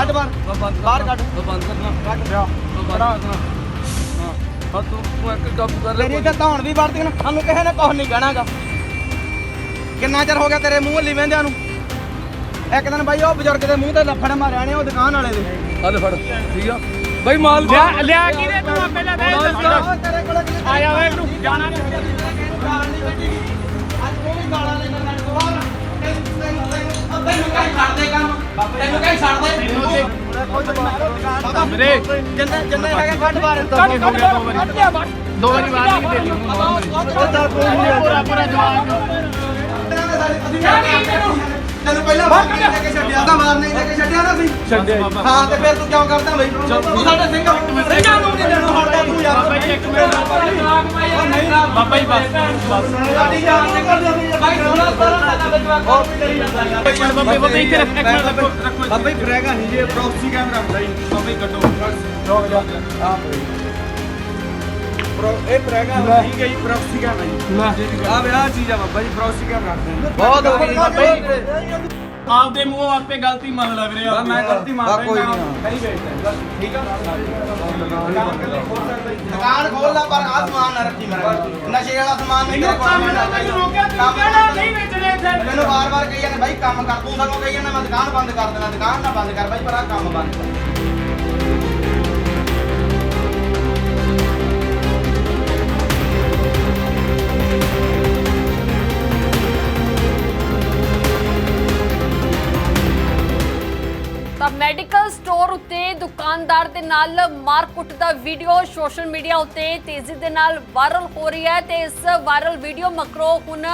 ਕੱਢ ਬਾਹਰ। ਬਾਹਰ ਕੱਢ। ਬੰਦ ਕਰਨਾ। ਕੱਢ। ਲਿਆ ਬੰਦ ਕਰਨਾ। ਹਾਂ। ਹਾਂ ਤੂੰ ਤੂੰ ਇੱਕ ਕੰਮ ਕਰ ਲੈ ਤੇਰੀ ਇੱਥੇ ਧੌਣ ਵੀ ਵੜਦੀ ਨਾ। ਸਾਨੂੰ ਕਿਸੇ ਨੇ ਕੁਝ ਨਹੀਂ ਕਹਿਣਾਗਾ। ਕਿੰਨਾ ਚਿਰ ਹੋ ਗਿਆ ਤੇਰੇ ਮੂੰਹ ਹੱਲੀ ਵਹਿੰਦਿਆਂ ਨੂੰ? ਇੱਕ ਦਿਨ ਬਾਈ ਉਹ ਬਜ਼ੁਰਗ ਦੇ ਮੂੰਹ ਤੇ ਲੱਫੜ ਮਾਰਿਆ ਨੇ ਉਹ ਦੁਕਾਨ ਵਾਲੇ ਦੇ। ਹਲ ਫੜ। ਠੀਕ ਆ। ਬਈ ਮਾਲ ਲਿਆ ਲਿਆ ਕੀ ਦੇ ਤੂੰ ਪਹਿਲਾਂ ਦੇ ਤੇਰੇ ਕੋਲ ਆਇਆ ਵਾ ਇਹਨੂੰ। ਜਾਣਾ ਨਹੀਂ। ਗਾਲ ਨਹੀਂ ਕੱਢੀ ਅੱਜ ਉਹ ਵੀ ਗਾਲਾਂ ਲੈਣਾ ਛੱਡ ਦੇ। ਵੀਰੇ ਜਿੰਨੇ ਜਿੰਨੇ ਹੈਗੇ ਕੱਢ ਬਾਹਰ ਕੱਟ ਕੱਟ ਕੱਟ ਲਿਆ ਬਸ ਦੋ ਵਾਰੀ ਵਾਰ ਨਹੀਂ ਦੇ ਪੂਰਾ ਪੂਰਾ ਜਵਾਨ ਤੈਨੂੰ ਪਹਿਲਾਂ ਬਾਹਰ ਲੈ ਕੇ ਛੱਡਿਆ ਤਾਂ ਮਾਰ ਨਹੀਂ ਲੈ ਕੇ ਛੱਡਿਆ ਨਾ ਸੀ। ਛੱਡਿਆ ਹਾਂ ਤੇ ਫਿਰ ਤੂੰ ਕਿਉਂ ਕਰਦਾ ਬਈ? ਤੂੰ ਸਾਡੇ ਸਿੰਘ ਸਿੰਘਾਂ ਨੂੰ ਨਹੀਂ ਦੇਣਾ ਹਟਦਾ ਤੂੰ ਯਾਰ ਇੱਕ ਮਿੰਟ ਬਾਬਾ ਜੀ ਬਸ। ਬਸ ਸਾਡੀ ਜਾਨ ਨਿਕਲ ਜਾਂਦੀ ਹੈ ਬਾਈ ਥੋੜਾ ਸਾਰਾ ਸਾਡਾ ਜਵਾਕ ਹੋਰ ਵੀ ਕਰੀ ਜਾਂਦਾ ਯਾਰ। ਬਾਬੇ ਬਾਬੇ ਇੱਥੇ ਰੱਖ ਇੱਕ ਮਿੰਟ ਰੱਖੋ ਰੱਖੋ ਬਾਬਾ ਜੀ ਫਰੇਗਾ ਨਹੀਂ ਜੇ ਪ੍ਰੋਕਸੀ ਕੈਮਰਾ ਹੁੰਦਾ ਜੀ। ਬਾਬਾ ਜੀ ਕੱਢੋ। ਰੋਕ ਜਾ। ਆ ਪ੍ਰੋ ਇਹ ਫਰੇਗਾ ਨਹੀਂ ਗਈ ਪ੍ਰੋਕਸੀ ਕੈਮਰਾ ਜੀ ਆ ਵਿਆਹ ਚੀਜ਼ ਆ ਬਾਬਾ ਜੀ ਪ੍ਰੋਕਸੀ ਕੈਮਰਾ ਬਹੁਤ ਹੋ ਗਈ ਬਾਬਾ ਜੀ। ਆਪਦੇ ਮੂੰਹੋਂ ਆਪੇ ਗਲਤੀ ਮੰਨ ਲੈ ਵੀਰੇ ਬਸ ਮੈਂ ਗਲਤੀ ਮੰਨ ਬਸ ਕੋਈ ਰਿਹਾ ਨਹੀਂ। ਕਰੀ ਵੇਚਦਾ ਠੀਕ ਆ? ਦੁਕਾਨ ਖੋਲ ਲਾ ਪਰ ਆ ਸਮਾਨ ਨਾ ਰੱਖੀ ਮੇਰਾ ਨਸ਼ੇ ਵਾਲਾ ਸਮਾਨ ਨਹੀਂ ਤੇਰੇ ਕੋਲ ਤੈਨੂੰ ਰੋਕਿਆ ਤੂੰ ਕਹਿਣਾ ਨਹੀਂ ਵੇਚਣੇ ਇੱਥੇ? ਮੈਨੂੰ ਵਾਰ-ਵਾਰ ਕਹੀ ਜਾਂਦੇ ਬਾਈ ਕੰਮ ਕਰ ਤੂੰ ਸਗੋਂ ਕਹੀ ਜਾਂਦਾ ਮੈਂ ਦੁਕਾਨ ਬੰਦ ਕਰ ਦੇਣਾ ਦੁਕਾਨ ਨਾ ਬੰਦ ਕਰ ਬਾਈ ਪਰ ਆ ਕੰਮ ਬੰਦ ਕਰ। ਤਾਂ ਮੈਡੀਕਲ ਸਟੋਰ ਉੱਤੇ ਦੁਕਾਨਦਾਰ ਦੇ ਨਾਲ ਮਾਰਕੁੱਟ ਦਾ ਵੀਡੀਓ ਸੋਸ਼ਲ ਮੀਡੀਆ ਉੱਤੇ ਤੇਜ਼ੀ ਦੇ ਨਾਲ ਵਾਇਰਲ ਹੋ ਰਹੀ ਹੈ ਤੇ ਇਸ ਵਾਇਰਲ ਵੀਡੀਓ ਮਗਰੋਂ ਹੁਣ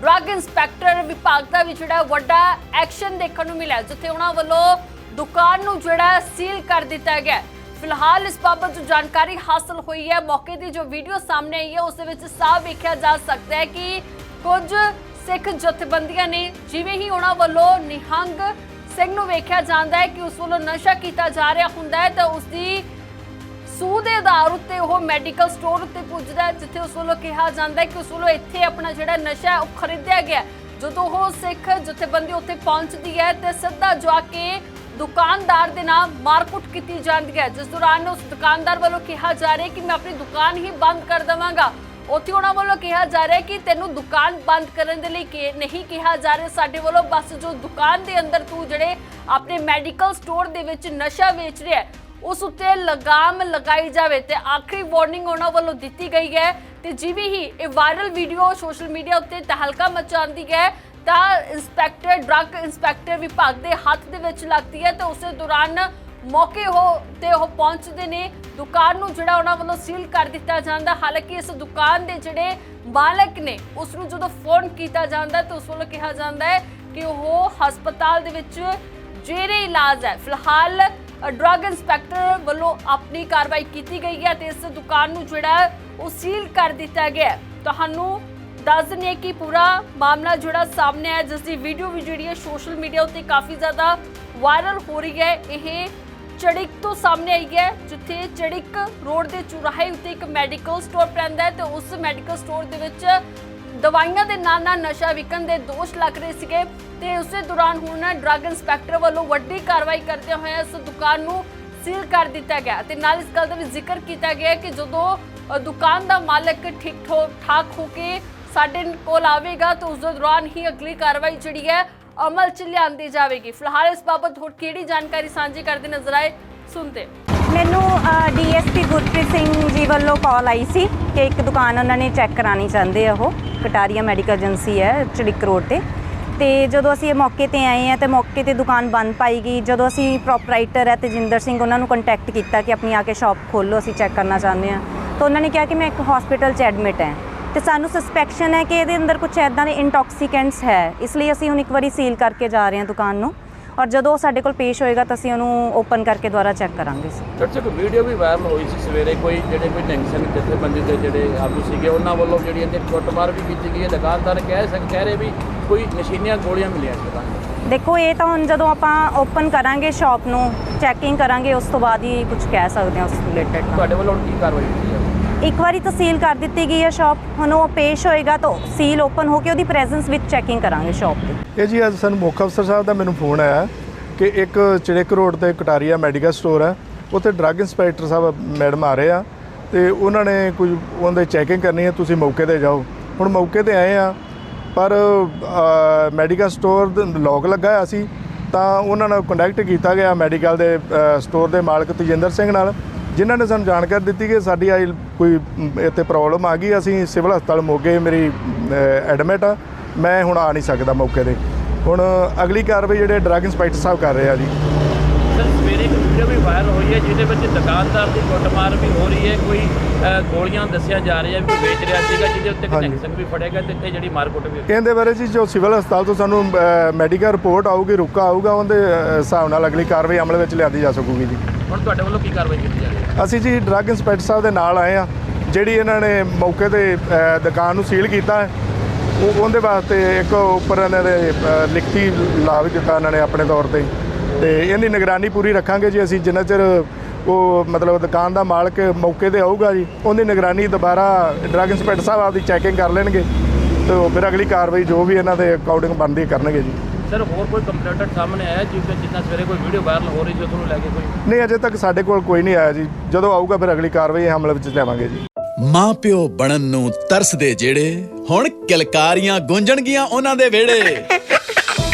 ਡਰੱਗ ਇੰਸਪੈਕਟਰ ਵਿਭਾਗ ਦਾ ਵੀ ਜਿਹੜਾ ਵੱਡਾ ਐਕਸ਼ਨ ਦੇਖਣ ਨੂੰ ਮਿਲਿਆ, ਜਿੱਥੇ ਉਹਨਾਂ ਵੱਲੋਂ ਦੁਕਾਨ ਨੂੰ ਜਿਹੜਾ ਸੀਲ ਕਰ ਦਿੱਤਾ ਗਿਆ ਫਿਲਹਾਲ ਇਸ ਬਾਬਤ ਜੋ ਜਾਣਕਾਰੀ ਹਾਸਲ ਹੋਈ ਹੈ, ਮੌਕੇ ਦੀ ਜੋ ਵੀਡੀਓ ਸਾਹਮਣੇ ਆਈ ਹੈ, ਉਸ ਦੇ ਵਿੱਚ ਸਾਫ਼ ਵੇਖਿਆ ਜਾ ਸਕਦਾ ਹੈ ਕਿ ਕੁਝ ਸਿੱਖ ਜਥੇਬੰਦੀਆਂ ਨੇ ਜਿਵੇਂ ਹੀ ਉਹਨਾਂ ਵੱਲੋਂ ਨਿਹੰਗ ਸਿੰਘ ਨੂੰ ਵੇਖਿਆ ਜਾਂਦਾ ਹੈ ਕਿ ਉਸ ਵੱਲੋਂ ਨਸ਼ਾ ਕੀਤਾ ਜਾ ਰਿਹਾ ਹੁੰਦਾ ਹੈ ਤਾਂ ਉਸ ਦੀ ਸੂਹ ਦੇ ਆਧਾਰ ਉੱਤੇ ਉਹ ਮੈਡੀਕਲ ਸਟੋਰ ਉੱਤੇ ਪੁੱਜਦਾ ਹੈ, ਜਿੱਥੇ ਉਸ ਵੱਲੋਂ ਕਿਹਾ ਜਾਂਦਾ ਹੈ ਕਿ ਉਸ ਵੱਲੋਂ ਇੱਥੇ ਆਪਣਾ ਜਿਹੜਾ ਨਸ਼ਾ ਉਹ ਖਰੀਦਿਆ ਗਿਆ ਜਦੋਂ ਉਹ ਸਿੱਖ ਜਥੇਬੰਦੀ ਉੱਥੇ ਪਹੁੰਚਦੀ ਹੈ ਤੇ ਸਿੱਧਾ ਜਾ ਕੇ ਦੁਕਾਨਦਾਰ ਦੇ ਨਾਲ ਮਾਰਕੁੱਟ ਕੀਤੀ ਜਾਂਦੀ ਹੈ। ਜਿਸ ਦੌਰਾਨ ਉਸ ਦੁਕਾਨਦਾਰ ਵੱਲੋਂ ਕਿਹਾ ਜਾ ਰਿਹਾ ਕਿ ਮੈਂ ਆਪਣੀ ਦੁਕਾਨ ਹੀ ਬੰਦ ਕਰ ਦੇਵਾਂਗਾ। ਉੱਥੇ ਉਹਨਾਂ ਵੱਲੋਂ ਕਿਹਾ ਜਾ ਰਿਹਾ ਕਿ ਤੈਨੂੰ ਦੁਕਾਨ ਬੰਦ ਕਰਨ ਦੇ ਲਈ ਕਿ ਨਹੀਂ ਕਿਹਾ ਜਾ ਰਿਹਾ। ਸਾਡੇ ਵੱਲੋਂ ਬਸ ਜੋ ਦੁਕਾਨ ਦੇ ਅੰਦਰ ਤੂੰ ਜਿਹੜੇ ਆਪਣੇ ਮੈਡੀਕਲ ਸਟੋਰ ਦੇ ਵਿੱਚ ਨਸ਼ਾ ਵੇਚ ਰਿਹਾ ਉਸ ਉੱਤੇ ਲਗਾਮ ਲਗਾਈ ਜਾਵੇ ਤੇ ਆਖਰੀ ਵਾਰਨਿੰਗ ਉਹਨਾਂ ਵੱਲੋਂ ਦਿੱਤੀ ਗਈ ਹੈ। ਤੇ ਜਿਵੇਂ ਹੀ ਇਹ ਵਾਇਰਲ ਵੀਡੀਓ ਸੋਸ਼ਲ ਮੀਡੀਆ ਉੱਤੇ ਤਹਲਕਾ ਮਚਾਉਂਦੀ ਹੈ, ਤਾਂ ਇੰਸਪੈਕਟਰ, ਡਰੱਗ ਇੰਸਪੈਕਟਰ ਵਿਭਾਗ ਦੇ ਹੱਥ ਦੇ ਵਿੱਚ ਲੱਗਦੀ ਹੈ ਤੇ ਉਸੇ ਦੌਰਾਨ ਮੌਕੇ ਹੋ ਤੇ ਉਹ ਪਹੁੰਚਦੇ ਨੇ। ਦੁਕਾਨ ਨੂੰ ਜਿਹੜਾ ਉਹਨਾਂ ਵੱਲੋਂ ਸੀਲ ਕਰ ਦਿੱਤਾ ਜਾਂਦਾ, ਹਾਲਾਂਕਿ ਇਸ ਦੁਕਾਨ ਦੇ ਜਿਹੜੇ ਮਾਲਕ ਨੇ ਉਸ ਨੂੰ ਜਦੋਂ ਫੋਨ ਕੀਤਾ ਜਾਂਦਾ ਤਾਂ ਉਸ ਵੱਲੋਂ ਕਿਹਾ ਜਾਂਦਾ ਹੈ ਕਿ ਉਹ ਹਸਪਤਾਲ ਦੇ ਵਿੱਚ ਜੇਰੇ ਇਲਾਜ ਹੈ। ਫਿਲਹਾਲ ਡਰੱਗ ਇੰਸਪੈਕਟਰ ਵੱਲੋਂ ਆਪਣੀ ਕਾਰਵਾਈ ਕੀਤੀ ਗਈ ਹੈ ਤੇ ਇਸ ਦੁਕਾਨ ਨੂੰ ਜਿਹੜਾ ਉਹ ਸੀਲ ਕਰ ਦਿੱਤਾ ਗਿਆ ਤੁਹਾਨੂੰ ਦੱਸ ਦਿੰਦੇ ਹਾਂ ਕਿ ਪੂਰਾ ਮਾਮਲਾ ਜਿਹੜਾ ਸਾਹਮਣੇ ਆਇਆ, ਜਿਸ ਦੀ ਵੀਡੀਓ ਵੀ ਜਿਹੜੀ ਹੈ ਸੋਸ਼ਲ ਮੀਡੀਆ ਉੱਤੇ ਕਾਫੀ ਜ਼ਿਆਦਾ ਵਾਇਰਲ ਹੋ ਰਹੀ ਹੈ। ਇਹ ਚੜਿਕ ਤੋਂ ਸਾਹਮਣੇ ਆਈ ਹੈ, ਜਿੱਥੇ ਚੜਿਕ ਰੋਡ ਦੇ ਚੁਰਾਹੇ ਉੱਤੇ ਇੱਕ ਮੈਡੀਕਲ ਸਟੋਰ ਪੈਂਦਾ ਹੈ ਤੇ ਉਸ ਮੈਡੀਕਲ ਸਟੋਰ ਦੇ ਵਿੱਚ ਦਵਾਈਆਂ ਦੇ ਨਾਲ ਨਾਲ ਨਸ਼ਾ ਵਿਕਣ ਦੇ ਦੋਸ਼ ਲੱਗ ਰਹੇ ਸੀਗੇ ਤੇ ਉਸੇ ਦੌਰਾਨ ਹੁਣ ਡਰੱਗ ਇੰਸਪੈਕਟਰ ਵੱਲੋਂ ਵੱਡੀ ਕਾਰਵਾਈ ਕਰਦੇ ਹੋਏ ਇਸ ਦੁਕਾਨ ਨੂੰ ਸੀਲ ਕਰ ਦਿੱਤਾ ਗਿਆ ਤੇ ਨਾਲ ਇਸ ਗੱਲ ਦਾ ਵੀ ਜ਼ਿਕਰ ਕੀਤਾ ਗਿਆ ਕਿ ਜਦੋਂ ਦੁਕਾਨ ਦਾ ਮਾਲਕ ਠੀਕ ਠੋ- ਠਾਕ ਹੋ ਕੇ ਸਾਡੇ ਕੋਲ ਆਵੇਗਾ, ਤਾਂ ਉਸ ਦੌਰਾਨ ਹੀ ਅਗਲੀ ਕਾਰਵਾਈ ਜਿਹੜੀ ਹੈ ਅਮਲ ਚ ਲਿਆਂਦੀ ਜਾਵੇਗੀ। ਫਿਲਹਾਲ ਇਸ ਬਾਬਤ ਹੋਰ ਕਿਹੜੀ ਜਾਣਕਾਰੀ ਸਾਂਝੀ ਕਰਦੇ ਨਜ਼ਰ ਆਏ, ਸੁਣਦੇ ਹਾਂ। ਮੈਨੂੰ ਡੀਐਸਪੀ ਗੁਰਪ੍ਰੀਤ ਸਿੰਘ ਜੀ ਵੱਲੋਂ ਕਾਲ ਆਈ ਸੀ ਕਿ ਇੱਕ ਦੁਕਾਨ ਉਹਨਾਂ ਨੇ ਚੈੱਕ ਕਰਾਣੀ ਚਾਹੁੰਦੇ ਆ ਉਹ। ਕਟਾਰੀਆ ਮੈਡੀਕਲ ਏਜੰਸੀ ਹੈ ਚੜਿਕ ਰੋਡ ਤੇ। ਤੇ ਜਦੋਂ ਅਸੀਂ ਇਹ ਮੌਕੇ ਤੇ ਆਏ ਆ ਤੇ ਮੌਕੇ ਤੇ ਦੁਕਾਨ ਬੰਦ ਪਾਈ ਗਈ, ਜਦੋਂ ਅਸੀਂ ਪ੍ਰੋਪਰਾਈਟਰ ਹੈ ਤੇਜਿੰਦਰ ਸਿੰਘ, ਉਹਨਾਂ ਨੂੰ ਕੰਟੈਕਟ ਕੀਤਾ ਕਿ ਆਪਣੀ ਆ ਕੇ ਸ਼ਾਪ ਖੋਲੋ ਅਸੀਂ ਚੈੱਕ ਕਰਨਾ ਚਾਹੁੰਦੇ ਆ ਤਾਂ ਉਹਨਾਂ ਨੇ ਕਿਹਾ ਕਿ ਮੈਂ ਇੱਕ ਹਸਪੀਟਲ 'ਚ ਐਡਮਿਟ ਹਾਂ। ਤੇ ਸਾਨੂੰ ਸਸਪੈਕਸ਼ਨ ਹੈ ਕਿ ਇਹਦੇ ਅੰਦਰ ਕੁਝ ਐਦਾਂ ਦੇ ਇੰਟੌਕਸੀਕੈਂਟਸ ਹੈ। ਇਸ ਲਈ ਅਸੀਂ ਹੁਣ ਇੱਕ ਵਾਰੀ ਸੀਲ ਕਰਕੇ ਜਾ ਰਹੇ ਹਾਂ ਦੁਕਾਨ ਨੂੰ। ਔਰ ਜਦੋਂ ਉਹ ਸਾਡੇ ਕੋਲ ਪੇਸ਼ ਹੋਏਗਾ ਤਾਂ ਅਸੀਂ ਉਹਨੂੰ ਓਪਨ ਕਰਕੇ ਦੁਬਾਰਾ ਚੈੱਕ ਕਰਾਂਗੇ ਸੀ ਦਰਸ਼ਕ ਵੀਡੀਓ ਵੀ ਵਾਇਰਲ ਹੋਈ ਸੀ ਸਵੇਰੇ। ਕੋਈ ਜਿਹੜੇ ਕੋਈ ਟੈਂਸ਼ਨ ਜਥੇਬੰਦੀ ਦੇ ਜਿਹੜੇ ਆਗੂ ਸੀਗੇ ਉਹਨਾਂ ਵੱਲੋਂ ਜਿਹੜੀ ਇਹਦੇ ਕੁੱਟਮਾਰ ਵੀ ਕੀਤੀ ਗਈ ਹੈ। ਦੁਕਾਨਦਾਰ ਕਹਿ ਸਕ ਕਹਿ ਰਹੇ ਵੀ ਕੋਈ ਨਸ਼ੀਨੀਆਂ ਗੋਲੀਆਂ ਮਿਲੀਆਂ ਦੁਕਾਨ ਦੇਖੋ ਇਹ ਤਾਂ ਹੁਣ ਜਦੋਂ ਆਪਾਂ ਓਪਨ ਕਰਾਂਗੇ ਸ਼ਾਪ ਨੂੰ ਚੈਕਿੰਗ ਕਰਾਂਗੇ ਉਸ ਤੋਂ ਬਾਅਦ ਹੀ ਕੁਝ ਕਹਿ ਸਕਦੇ ਹਾਂ ਉਸ ਰਿਲੇਟਡ ਤੁਹਾਡੇ ਵੱਲੋਂ ਕੀ ਕਾਰਵਾਈ ਇੱਕ ਵਾਰੀ ਤਾਂ ਸੀਲ ਕਰ ਦਿੱਤੀ ਗਈ ਹੈ ਸ਼ਾਪ ਹੁਣ ਉਹ ਪੇਸ਼ ਹੋਏਗਾ ਤਾਂ ਸੀਲ ਓਪਨ ਹੋ ਕੇ ਉਹਦੀ ਪ੍ਰੈਜ਼ੈਂਸ ਵਿੱਚ ਚੈਕਿੰਗ ਕਰਾਂਗੇ ਸ਼ਾਪ ਤੇ ਇਹ ਜੀ ਅੱਜ ਸਾਨੂੰ ਮੁੱਖ ਅਫਸਰ ਸਾਹਿਬ ਦਾ ਮੈਨੂੰ ਫੋਨ ਆਇਆ ਕਿ ਇੱਕ ਚਿੜਕ ਰੋਡ ਤੇ ਕਟਾਰੀਆ ਮੈਡੀਕਲ ਸਟੋਰ ਹੈ। ਉੱਥੇ ਡਰੱਗ ਇੰਸਪੈਕਟਰ ਸਾਹਿਬ ਮੈਡਮ ਆ ਰਹੇ ਆ ਤੇ ਉਹਨਾਂ ਨੇ ਕੁਝ ਉਹਦੇ ਚੈਕਿੰਗ ਕਰਨੀ ਹੈ, ਤੁਸੀਂ ਮੌਕੇ ਤੇ ਜਾਓ। ਹੁਣ ਮੌਕੇ ਤੇ ਆਏ ਆ, ਪਰ ਮੈਡੀਕਲ ਸਟੋਰ ਲੋਕ ਲੱਗਾ ਹੋਇਆ ਸੀ। ਤਾਂ ਉਹਨਾਂ ਨਾਲ ਕੰਟੈਕਟ ਕੀਤਾ ਗਿਆ ਮੈਡੀਕਲ ਦੇ ਸਟੋਰ ਦੇ ਮਾਲਕ ਤਜਿੰਦਰ ਸਿੰਘ ਨਾਲ। ਜਿਨ੍ਹਾਂ ਨੇ ਸਾਨੂੰ ਜਾਣਕਾਰੀ ਦਿੱਤੀ ਕਿ ਸਾਡੀ ਆਈ ਕੋਈ ਇੱਥੇ ਪ੍ਰੋਬਲਮ ਆ ਗਈ ਅਸੀਂ ਸਿਵਲ ਹਸਪਤਾਲ ਮੋਗੇ ਮੇਰੀ ਐਡਮਿਟ ਆ। ਮੈਂ ਹੁਣ ਆ ਨਹੀਂ ਸਕਦਾ ਮੌਕੇ ਤੇ। ਹੁਣ ਅਗਲੀ ਕਾਰਵਾਈ ਜਿਹੜੇ ਡਰੱਗ ਇੰਸਪੈਕਟਰ ਸਾਹਿਬ ਕਰ ਰਹੇ ਆ ਜੀ। ਸਰ ਸਵੇਰੇ ਇੱਕ ਵੀਡੀਓ ਵੀ ਵਾਇਰਲ ਹੋਈ ਹੈ ਜਿਹਦੇ ਵਿੱਚ ਦੁਕਾਨਦਾਰ ਦੀ ਕੁੱਟਮਾਰ ਵੀ ਹੋ ਰਹੀ ਹੈ। ਕੋਈ ਗੋਲੀਆਂ ਦੱਸਿਆ ਜਾ ਰਿਹਾ ਵੀ ਵੇਚ ਰਿਹਾ ਸੀਗਾ ਜਿਹਦੇ ਉੱਤੇ। ਕਨੈਕਸ਼ਨ ਵੀ ਫੜਿਆ ਗਿਆ ਤੇ ਇੱਥੇ ਜਿਹੜੀ ਮਾਰਕੁੱਟ ਵੀ ਹੋਈ। ਇਹਦੇ ਬਾਰੇ ਜੀ ਜੋ ਸਿਵਲ ਹਸਪਤਾਲ ਤੋਂ ਸਾਨੂੰ ਮੈਡੀਕਲ ਰਿਪੋਰਟ ਆਊਗੀ ਰੁਕਾ ਆਊਗਾ ਉਹਦੇ ਹਿਸਾਬ ਨਾਲ ਅਗਲੀ ਕਾਰਵਾਈ ਅਮਲ ਵਿੱਚ ਲਿਆਂਦੀ ਜਾ ਸਕੂਗੀ ਜੀ। ਹੁਣ ਤੁਹਾਡੇ ਵੱਲੋਂ ਕੀ ਕਾਰਵਾਈ ਕੀਤੀ ਜਾ ਰਹੀ ਹੈ? ਅਸੀਂ ਜੀ ਡਰੱਗ ਇੰਸਪੈਕਟਰ ਸਾਹਿਬ ਦੇ ਨਾਲ ਆਏ ਆ ਜਿਹੜੀ ਇਹਨਾਂ ਨੇ ਮੌਕੇ ਤੇ ਦੁਕਾਨ ਨੂੰ ਸੀਲ ਕੀਤਾ ਹੈ, ਉਹ ਉਹਦੇ ਵਾਸਤੇ ਇੱਕ ਉੱਪਰ ਇਹਨਾਂ ਦੇ ਲਿਖਤੀ ਲਾ ਵੀ ਦਿੱਤਾ ਇਹਨਾਂ ਨੇ ਆਪਣੇ ਤੌਰ ਤੇ। ਤੇ ਇਹਦੀ ਨਿਗਰਾਨੀ ਪੂਰੀ ਰੱਖਾਂਗੇ ਜੀ ਅਸੀਂ, ਜਿੰਨਾ ਚਿਰ ਉਹ ਮਤਲਬ ਦੁਕਾਨ ਦਾ ਮਾਲਕ ਮੌਕੇ ਤੇ ਆਊਗਾ ਜੀ, ਉਹਦੀ ਨਿਗਰਾਨੀ ਦੁਬਾਰਾ ਡਰੱਗ ਇੰਸਪੈਕਟਰ ਸਾਹਿਬ ਆਪਦੀ ਚੈਕਿੰਗ ਕਰ ਲੈਣਗੇ। ਤੇ ਫਿਰ ਅਗਲੀ ਕਾਰਵਾਈ ਜੋ ਵੀ ਇਹਨਾਂ ਦੇ ਅਕਾਊਂਟਿੰਗ ਬਣਦੀ ਕਰਨਗੇ ਜੀ। ਸਰ ਹੋਰ ਕੋਈ ਕੰਪਲੇਂਟ ਸਾਹਮਣੇ ਆਇਆ ਜਿਵੇਂ ਜਿੰਨਾ ਸਵੇਰੇ ਕੋਈ ਵੀਡੀਓ ਵਾਇਰਲ ਹੋ ਰਹੀ ਸੀ ਉਸ ਨੂੰ ਲੈ ਕੇ ਕੋਈ? ਨਹੀਂ ਅਜੇ ਤੱਕ ਸਾਡੇ ਕੋਲ ਕੋਈ ਨਹੀਂ ਆਇਆ ਜੀ। ਜਦੋਂ ਆਊਗਾ ਫਿਰ ਅਗਲੀ ਕਾਰਵਾਈ ਹਮਲੇ ਵਿੱਚ ਲਿਆਵਾਂਗੇ ਜੀ। ਮਾਂ ਪਿਓ ਬਣਨ ਨੂੰ ਤਰਸਦੇ ਜਿਹੜੇ ਹੁਣ ਕਿਲਕਾਰੀਆਂ ਗੂੰਜਣਗੀਆਂ ਉਹਨਾਂ ਦੇ ਵਿਹੜੇ।